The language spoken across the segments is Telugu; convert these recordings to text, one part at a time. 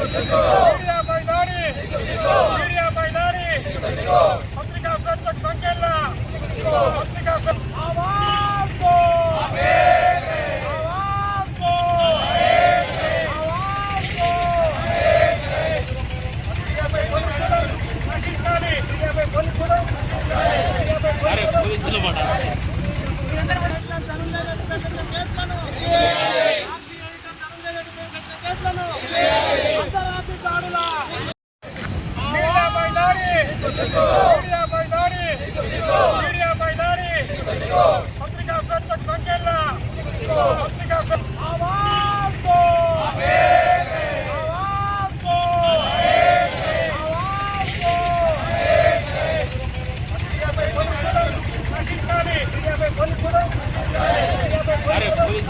మీడియాపై దాడి మీడియాపై దాడి పత్రికా స్వేచ్ఛకు సంఖ్యల పత్రికా స్వే- ఆవాజ్ దో! ఆవాజ్ దో! ఆవాజ్ దో! మీడియాపై పోలీసులు రక్షించాలి. మీడియాపై పోలీసులు మీడియాపై దాడి మీడియాపై దాడి మీడియాపై దాడి పత్రికా స్వేచ్ఛకు సంఖ్యల పత్రికా స్వే- ఆవాజ్ దో! ఆవాజ్ దో! ఆవాజ్ దో! మీడియాపై పోలీసులు రక్షించాలి. మీడియాపై పోలీసులు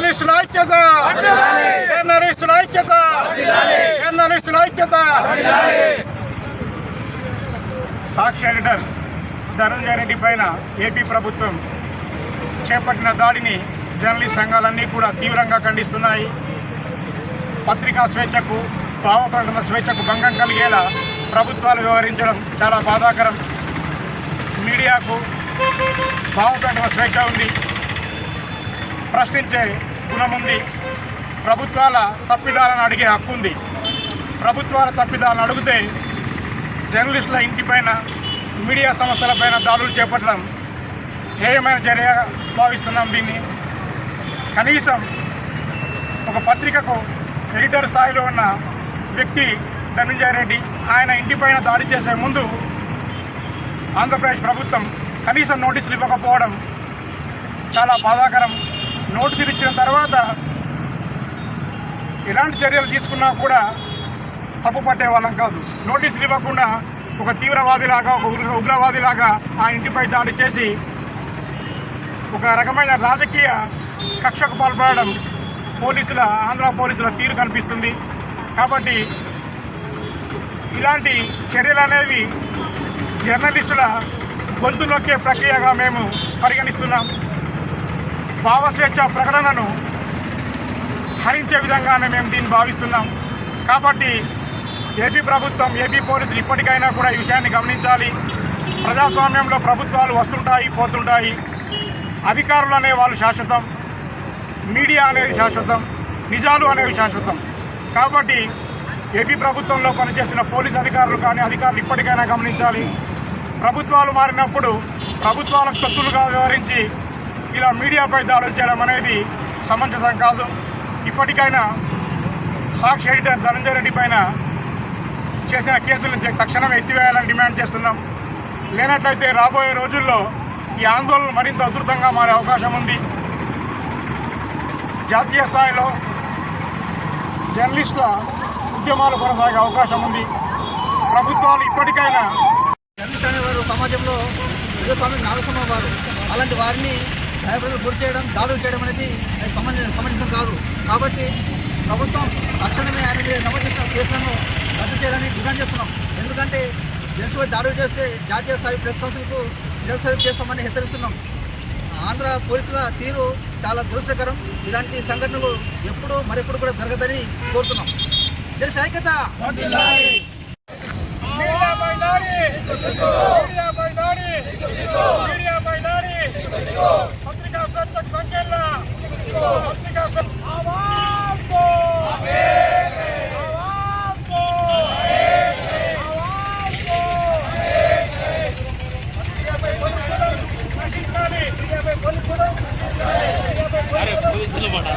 జర్నలిస్టుల ఐక్యత! జర్నలిస్టుల ఐక్యత! జర్నలిస్టుల ఐక్యత! సాక్షి ఎడిటర్ ధనంజయ రెడ్డి పైన ఏపీ ప్రభుత్వం చేపట్టిన దాడిని జర్నలిస్ట్ సంఘాలన్నీ కూడా తీవ్రంగా ఖండిస్తున్నాయి. పత్రికా స్వేచ్ఛకు భావ ప్రకటన స్వేచ్ఛకు భంగం కలిగేలా ప్రభుత్వాలు వ్యవహరించడం చాలా బాధాకరం. మీడియాకు భావ ప్రకటన స్వేచ్ఛ ఉంది. ప్రశ్నించే గుణం ఉంది ప్రభుత్వాల తప్పిదాలను అడిగే హక్కు ఉంది. ప్రభుత్వాల తప్పిదాలను అడిగితే జర్నలిస్టుల ఇంటిపైన మీడియా సంస్థలపైన దాడులు చేపట్టడం హేయమైన చర్య భావిస్తున్నాం దీన్ని. కనీసం ఒక పత్రికకు ఎడిటర్ స్థాయిలో ఉన్న వ్యక్తి ధనంజయ రెడ్డి ఆయన ఇంటిపైన దాడి చేసే ముందు ఆంధ్రప్రదేశ్ ప్రభుత్వం కనీసం నోటీసులు ఇవ్వకపోవడం చాలా బాధాకరం. నోటీసులు ఇచ్చిన తర్వాత ఎలాంటి చర్యలు తీసుకున్నా కూడా తప్పు పట్టే వాళ్ళం కాదు. నోటీసులు ఇవ్వకుండా ఒక తీవ్రవాదిలాగా ఒక ఉగ్రవాదిలాగా ఆ ఇంటిపై దాడి చేసి ఒక రకమైన రాజకీయ కక్షకు పాల్పడడం పోలీసుల ఆంధ్ర పోలీసుల తీరు కనిపిస్తుంది. కాబట్టి ఇలాంటి చర్యలు అనేవి జర్నలిస్టుల గొంతు నొక్కే ప్రక్రియగా మేము పరిగణిస్తున్నాం. భావస్వేచ్ఛ ప్రకటనను హరించే విధంగానే మేము దీన్ని భావిస్తున్నాం. కాబట్టి ఏపీ ప్రభుత్వం ఏపీ పోలీసులు ఇప్పటికైనా కూడా ఈ విషయాన్ని గమనించాలి. ప్రజాస్వామ్యంలో ప్రభుత్వాలు వస్తుంటాయి పోతుంటాయి. అధికారులు అనే వాళ్ళు శాశ్వతం. మీడియా అనేది శాశ్వతం. నిజాలు అనేవి శాశ్వతం. కాబట్టి ఏపీ ప్రభుత్వంలో పనిచేసిన పోలీస్ అధికారులు కానీ అధికారులు ఇప్పటికైనా గమనించాలి. ప్రభుత్వాలు మారినప్పుడు ప్రభుత్వాలకు తత్తులుగా వ్యవహరించి ఇలా మీడియాపై దాడులు చేయడం అనేది సమంజసం కాదు. ఇప్పటికైనా సాక్షి ఎడిటర్ ధనంజయ రెడ్డి పైన చేసిన కేసులను తక్షణం ఎత్తివేయాలని డిమాండ్ చేస్తున్నాం. లేనట్లయితే రాబోయే రోజుల్లో ఈ ఆందోళన మరింత ఉధృతంగా మారే అవకాశం ఉంది. జాతీయ స్థాయిలో జర్నలిస్టుల ఉద్యమాలు కొనసాగే అవకాశం ఉంది. ప్రభుత్వాలు ఇప్పటికైనా జర్నలిస్ట్ అనేవారు సమాజంలో ప్రజాస్వామ్యం నాగస్వామి వారు. అలాంటి వారిని భయప్రదలు గురి చేయడం దాడులు చేయడం అనేది అది సమంజ సమంజసం కాదు. కాబట్టి ప్రభుత్వం తక్షణమే ఆయన మీద నమోదు చేసిన కేసులను రద్దు చేయాలని డిమాండ్ చేస్తున్నాం. ఎందుకంటే జర్నలిస్టుపై దాడులు చేస్తే జాతీయ స్థాయి ప్రెస్ కౌన్సిల్కు నిరసన చేస్తామని హెచ్చరిస్తున్నాం. ఆంధ్ర పోలీసుల తీరు చాలా దురదృష్టకరం. ఇలాంటి సంఘటనలు ఎప్పుడు మరెప్పుడు కూడా జరగదని కోరుతున్నాం. దేశ ఐక్యత మీడియాపై దాడి మీడియాపై దాడి మీడియాపై దాడి పత్రికా స్వేచ్ఛకు సంఖ్యల పత్రికా స్వే- ఆవాజ్ దో! ఆవాజ్ దో! ఆవాజ్ దో! మీడియాపై పోలీసులు రక్షించాలి. మీడియాపై పోలీసులు మీడియాపై